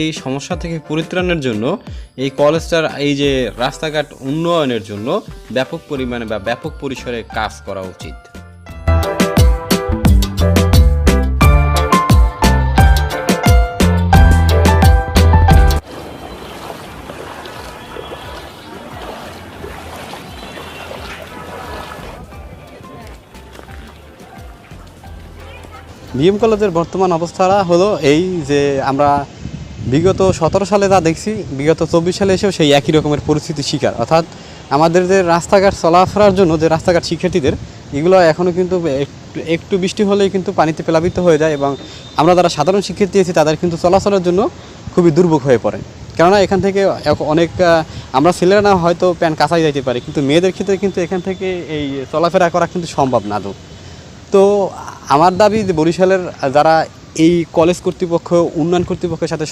এই সমস্যা থেকে পরিত্রাণের জন্য, এই কলেজটার এই যে রাস্তাঘাট উন্নয়নের জন্য ব্যাপক পরিমাণে বা ব্যাপক পরিসরে কাজ করা উচিত। বিএম কলেজের বর্তমান অবস্থাটা হলো এই যে আমরা বিগত সতেরো সালে যা দেখছি, বিগত চব্বিশ সালে এসেও সেই একই রকমের পরিস্থিতির শিকার। অর্থাৎ আমাদের যে রাস্তাঘাট চলাফেরার জন্য যে রাস্তাঘাট শিক্ষার্থীদের, এগুলো এখনও কিন্তু একটু একটু বৃষ্টি হলেই কিন্তু পানিতে প্লাবিত হয়ে যায় এবং আমরা যারা সাধারণ শিক্ষার্থী আছি, তাদের কিন্তু চলাচলের জন্য খুবই দুর্ভোগ হয়ে পড়ে। কেননা এখান থেকে অনেক আমরা ছেলেরা না হয়তো প্যান্ট কাঁচাই যাইতে পারি, কিন্তু মেয়েদের ক্ষেত্রে কিন্তু এখান থেকে এই চলাফেরা করা কিন্তু সম্ভব না তো। তো আমার দাবি যে বরিশালের যারা এই কলেজ কর্তৃপক্ষ, উন্নয়ন কর্তৃপক্ষের সাথে